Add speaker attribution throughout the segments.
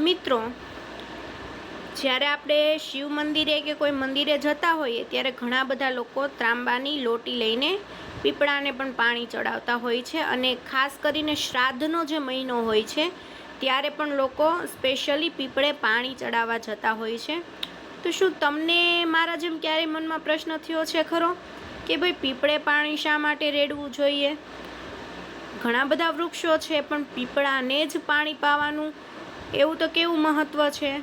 Speaker 1: મિત્રો, જ્યારે આપણે શિવ મંદિરે કે કોઈ મંદિરે જતા હોઈએ, ત્યારે ઘણા બધા લોકો ત્રાંબાની લોટી લઈને પીપળાને પણ પાણી ચડાવતા હોય છે અને ખાસ કરીને શ્રાદ્ધનો જે મહિનો હોય છે, ત્યારે પણ લોકો સ્પેશિયલી પીપળે પાણી ચડાવવા જતા હોય છે. તો શું તમને મારા જેમ ક્યારેય મનમાં પ્રશ્ન થયો છે ખરો? કે ભાઈ, પીપળે પાણી શા માટે રેડવું જોઈએ? ઘણા બધા વૃક્ષો છે, પણ પીપળાને જ પાણી પાવાનું એવું તો કેવું મહત્ત્વ છે?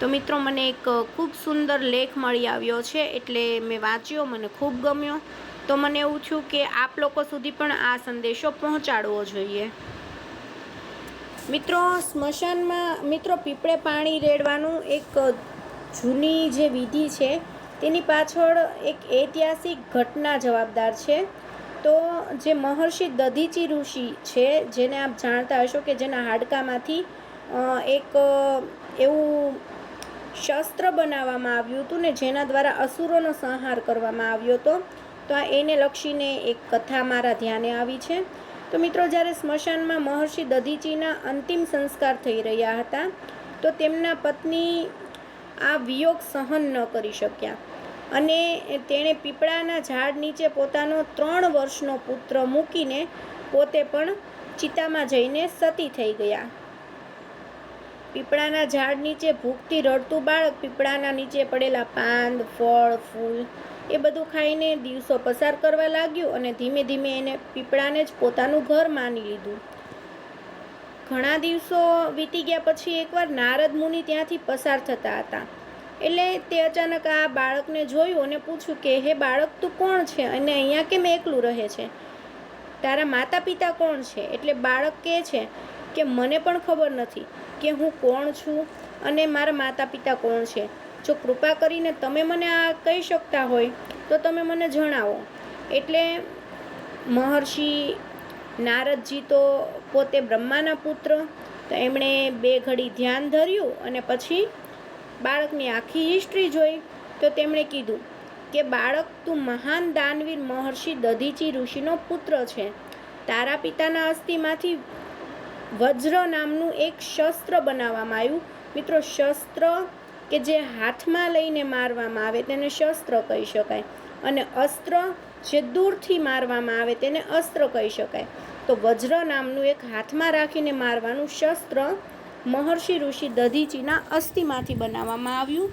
Speaker 1: તો મિત્રો, મને એક ખૂબ સુંદર લેખ મળી આવ્યો છે, એટલે મેં વાંચ્યો, મને ખૂબ ગમ્યો. તો મને એવું થયું કે આપ લોકો સુધી પણ આ સંદેશો પહોંચાડવો જોઈએ. મિત્રો, સ્મશાનમાં, મિત્રો, પીપળે પાણી રેડવાનું એક જૂની જે વિધિ છે, તેની પાછળ એક ઐતિહાસિક ઘટના જવાબદાર છે. તો જે મહર્ષિ દધીચી ઋષિ છે, જેને આપ જાણતા હશો કે જેના હાડકામાંથી એક એવું શસ્ત્ર બનાવવામાં આવ્યું હતું ને જેના દ્વારા અસુરોનો સંહાર કરવામાં આવ્યો હતો. તો આ એને લક્ષીને એક કથા મારા ધ્યાને આવી છે. તો મિત્રો, જ્યારે સ્મશાનમાં મહર્ષિ દધીચીના અંતિમ સંસ્કાર થઈ રહ્યા હતા, તો તેમના પત્ની આ વિયોગ સહન ન કરી શક્યા. અને તેણે પીપળાના ઝાડ નીચે પોતાનો ત્રણ વર્ષનો પુત્ર મૂકીને પોતે પણ ચિતામાં જઈને સતી થઈ ગયા. પીપળાના ઝાડ નીચે ભૂખથી રડતું બાળક, પીપળાના નીચે પડેલા પાંદ, ફળ, ફૂલ, એ બધું ખાઈને દિવસો પસાર કરવા લાગ્યું અને ધીમે ધીમે એને પીપળાને જ પોતાનું ઘર માની લીધું. ઘણા દિવસો વીતી ગયા પછી એકવાર નારદ મુનિ ત્યાંથી પસાર થતા હતા. એટલે તે અચાનક આ બાળકને જોયું અને પૂછ્યું કે, હે બાળક, તું કોણ છે? અને અહીંયા કેમ એકલું રહે છે? તારા માતા પિતા કોણ છે? એટલે બાળક કહે છે કે મને પણ ખબર નથી કે હું કોણ છું અને મારા માતા પિતા કોણ છે. જો કૃપા કરીને તમે મને આ કહી શકતા હોય, તો તમે મને જણાવો. એટલે મહર્ષિ નારદજી તો પોતે બ્રહ્માના પુત્ર, તો એમણે બે ઘડી ધ્યાન ધર્યું અને પછી બાળકની આખી હિસ્ટ્રી જોઈ, તો તેમણે કીધું કે બાળક તું મહાન દાનવીર મહર્ષિ દધીચી ઋષિનો પુત્ર છે. તારા પિતાના અસ્થિમાંથી વજ્ર નામનું એક શસ્ત્ર બનાવવામાં આવ્યું. મિત્રો, શસ્ત્ર કે જે હાથમાં લઈને મારવામાં આવે તેને શસ્ત્ર કહી શકાય અને અસ્ત્ર જે દૂરથી મારવામાં આવે તેને અસ્ત્ર કહી શકાય. તો વજ્ર નામનું એક હાથમાં રાખીને મારવાનું શસ્ત્ર મહર્ષિ ઋષિ દધીચીના અસ્થિમાંથી બનાવવામાં આવ્યું.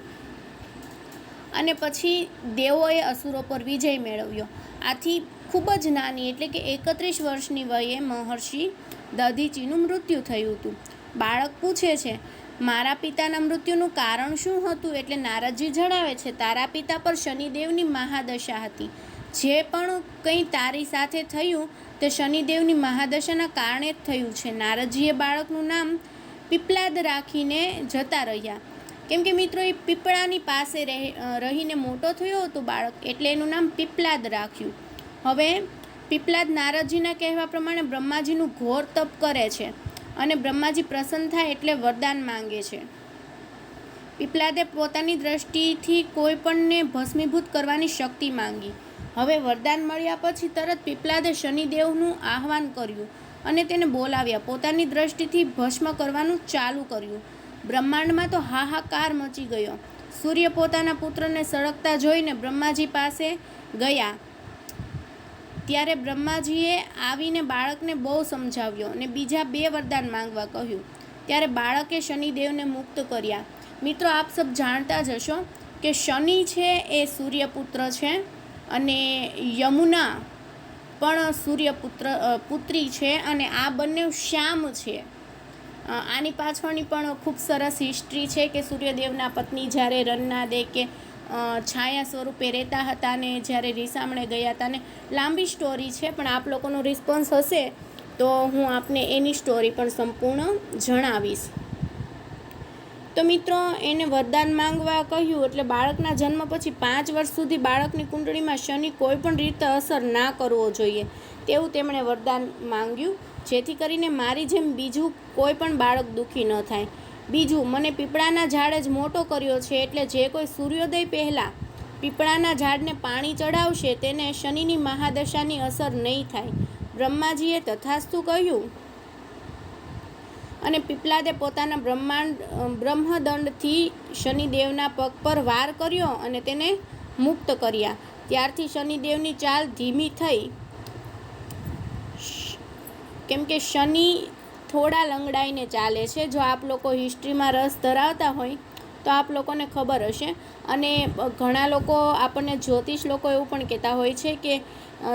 Speaker 1: અને પછી દેવોએ અસુરો પર વિજય મેળવ્યો. આથી ખૂબ જ નાની, એટલે કે એકત્રીસ વર્ષની વયે મહર્ષિ દધીચીનું મૃત્યુ થયું હતું. બાળક પૂછે છે, મારા પિતાના મૃત્યુનું કારણ શું હતું? એટલે નારદજી જણાવે છે, તારા પિતા પર શનિદેવની મહાદશા હતી. જે પણ કંઈ તારી સાથે થયું, તે શનિદેવની મહાદશાના કારણે જ થયું છે. નારદજીએ બાળકનું નામ પીપલાદ રાખીને જતા રહ્યા. કેમ કે મિત્રો, એ પીપળાની પાસે રહી રહીને મોટો થયો હતો બાળક, એટલે એનું નામ પીપલાદ રાખ્યું. હવે પીપલાદ નારદજીના કહેવા પ્રમાણે બ્રહ્માજીનું ઘોર તપ કરે છે અને બ્રહ્માજી પ્રસન્ન થાય એટલે વરદાન માંગે છે. પીપલાદે પોતાની દ્રષ્ટિથી કોઈ પણને ભસ્મીભૂત કરવાની શક્તિ માંગી. હવે વરદાન મળ્યા પછી તરત પીપલાદે શનિદેવનું આહવાન કર્યું અને તેને બોલાવ્યા. પોતાની દ્રષ્ટિથી ભસ્મ કરવાનું ચાલુ કર્યું. બ્રહ્માંડમાં તો હાહાકાર મચી ગયો. સૂર્ય પોતાના પુત્રને સળગતા જોઈને બ્રહ્માજી પાસે ગયા. ત્યારે બ્રહ્માજીએ આવીને બાળકને બહુ સમજાવ્યો અને બીજા બે વરદાન માંગવા કહ્યું. ત્યારે બાળકે શનિદેવને મુક્ત કર્યા. મિત્રો, આપ સબ જાણતા જ હશો કે શનિ છે એ સૂર્યપુત્ર છે અને યમુના પણ સૂર્યપુત્ર પુત્રી છે અને આ બંને શ્યામ છે. આની પાછળની પણ ખૂબ સરસ હિસ્ટ્રી છે કે સૂર્યદેવના પત્ની જ્યારે રન્ના દે કે છાયા સ્વરૂપે રહેતા હતા ને જ્યારે રીસામણે ગયા હતા ને, લાંબી સ્ટોરી છે, પણ આપ લોકોનો રિસ્પોન્સ હશે તો હું આપને એની સ્ટોરી પણ સંપૂર્ણ જણાવીશ. તો મિત્રો, એને વરદાન માંગવા કહ્યું એટલે બાળકના જન્મ પછી પાંચ વર્ષ સુધી બાળકની કુંડળીમાં શનિ કોઈ પણ રીતે અસર ના કરવો જોઈએ તેવું તેમણે વરદાન માંગ્યું. જેથી કરીને મારી જેમ બીજું કોઈ પણ બાળક દુઃખી ન થાય. બીજું, મને પીપળાના ઝાડ જ મોટો કર્યો છે એટલે જે કોઈ સૂર્યોદય પહેલાં પીપળાના ઝાડને પાણી ચડાવશે તેને શનિની મહાદશાની અસર નહીં થાય. બ્રહ્માજીએ તથાસ્તુ કહ્યું. અને પીપલાદે પોતાના બ્રહ્માંડ બ્રહ્મદંડથી શનિદેવના પગ પર વાર કર્યો અને તેને મુક્ત કર્યા. ત્યારથી શનિદેવની ચાલ ધીમી થઈ. કેમ કે શનિ થોડા લંગડાઈને ચાલે છે. જો આપ લોકો હિસ્ટ્રીમાં રસ ધરાવતા હોય તો આપ લોકોને ખબર હશે. અને ઘણા લોકો આપણને જ્યોતિષ લોકો એવું પણ કહેતા હોય છે કે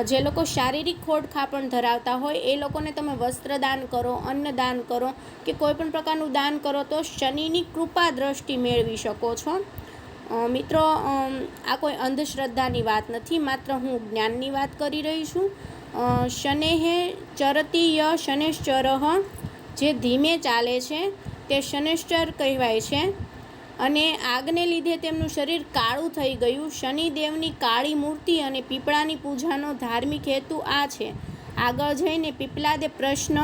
Speaker 1: જે લોકો શારીરિક ખોડખા પણ ધરાવતા હોય, એ લોકોને તમે વસ્ત્રદાન કરો અન્નદાન કરો કે કોઈ પણ પ્રકારનું દાન કરો તો શનિની કૃપા દ્રષ્ટિ મેળવી શકો છો. મિત્રો આ કોઈ અંધશ્રદ્ધાની વાત નથી. માત્ર હું જ્ઞાનની વાત કરી રહી છું. શનેહે ચરતી ય શનેશ્ચરઃ જે ધીમે ચાલે છે તે શનેશ્ચર કહેવાય છે. અને આગને લીધે તેમનું શરીર કાળું થઈ ગયું. શનિદેવની કાળી મૂર્તિ અને પીપળાની પૂજાનો ધાર્મિક હેતુ આ છે. આગળ જઈને પીપલાદે પ્રશ્ન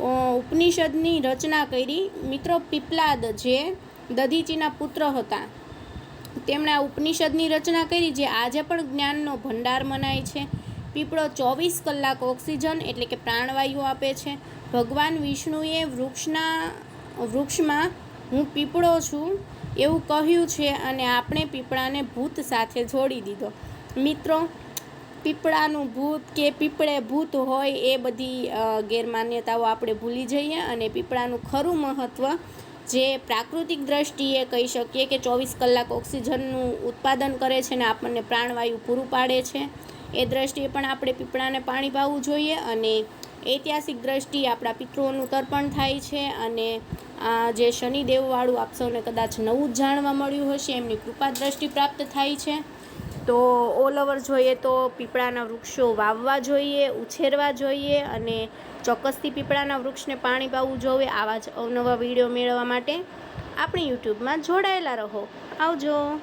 Speaker 1: ઉપનિષદની રચના કરી. મિત્રો પીપલાદ જે દધીચીના પુત્ર હતા, તેમણે આ ઉપનિષદની રચના કરી, જે આજે પણ જ્ઞાનનો ભંડાર મનાય છે. પીપળો ચોવીસ કલાક ઓક્સિજન એટલે કે પ્રાણવાયુ આપે છે. ભગવાન વિષ્ણુએ વૃક્ષના, વૃક્ષમાં હું પીપળો છું એવું કહ્યું છે અને આપણે પીપળાને ભૂત સાથે જોડી દીધો. મિત્રો, પીપળાનું ભૂત કે પીપળે ભૂત હોય એ બધી ગેરમાન્યતાઓ આપણે ભૂલી જઈએ અને પીપળાનું ખરું મહત્ત્વ જે પ્રાકૃતિક દ્રષ્ટિએ કહી શકીએ કે ચોવીસ કલાક ઓક્સિજનનું ઉત્પાદન કરે છે ને આપણને પ્રાણવાયુ પૂરું પાડે છે. એ દ્રષ્ટિએ પણ આપણે પીપળાને પાણી પાવું જોઈએ અને ઐતિહાસિક દ્રષ્ટિએ આપણા પિતૃઓનું તર્પણ થાય છે અને આ જે શનિદેવવાળું આપ સૌને કદાચ નવું જ જાણવા મળ્યું હશે, એમની કૃપા દ્રષ્ટિ પ્રાપ્ત થાય છે. તો ઓલ ઓવર જોઈએ તો પીપળાના વૃક્ષો વાવવા જોઈએ, ઉછેરવા જોઈએ અને ચોક્કસથી પીપળાના વૃક્ષને પાણી પાવું જોઈએ આવા જ અવનવા વીડિયો મેળવવા માટે. આપણી યુટ્યુબમાં જોડાયેલા રહો. આવજો.